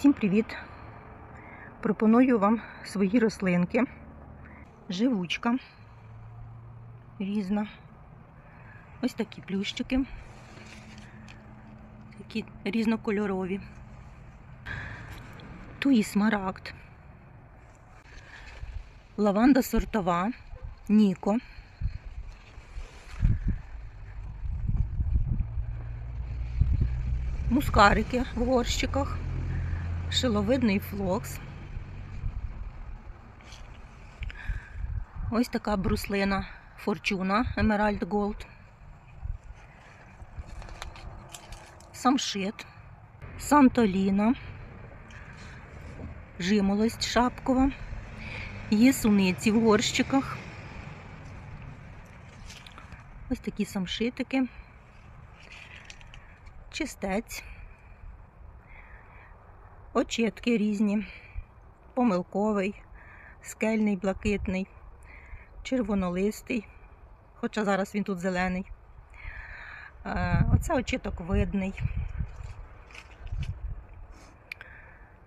Всім привіт! Пропоную вам свої рослинки. Живучка різна. Ось такі плющики. Такі різнокольорові. Туї смарагд. Лаванда сортова, Ніко. Мускарики в горщиках шиловидний флокс. Ось така бруслина Форчуна Emerald Gold. Самшит, Сантоліна, жимолость шапкова, є суниці в горщиках. Ось такі самшитики, чистець. Очетки різні, помилковий, скельний, блакитний, червонолистий, хоча зараз він тут зелений. Е, Оце очіток видний.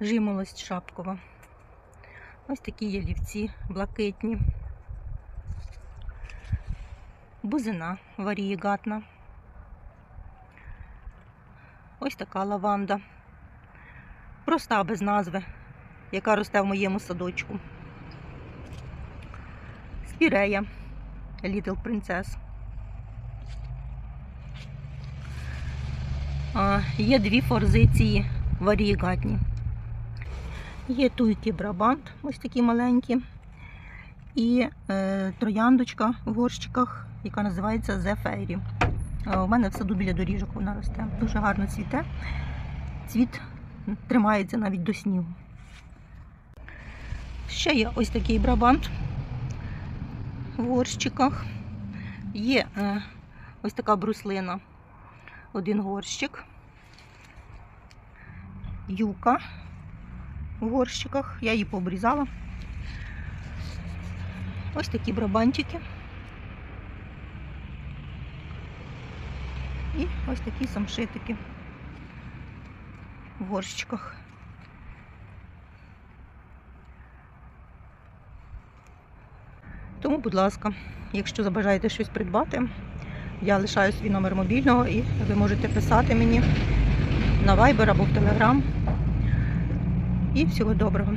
Жимолость шапкова. Ось такі ялівці блакитні. Бузина варієгатна. Ось така лаванда проста без назви, яка росте в моєму садочку. Спірея Little Princess. А, Є дві форзиції варієгатні. Є туйки брабант, ось такі маленькі. І е, трояндочка в горщиках, яка називається The Fairy. У мене в саду біля доріжок вона росте. Дуже гарно цвіте. Цвіт тримається навіть до снігу. Ще є ось такий брабант в горщиках. Є е, ось така бруслина, один горщик, юка в горщиках. Я її пообрізала. Ось такі брабанчики. І ось такі самшитики в горщиках. Тому, будь ласка, якщо забажаєте щось придбати, я лишаю свій номер мобільного і ви можете писати мені на Viber або в Telegram. І всього доброго.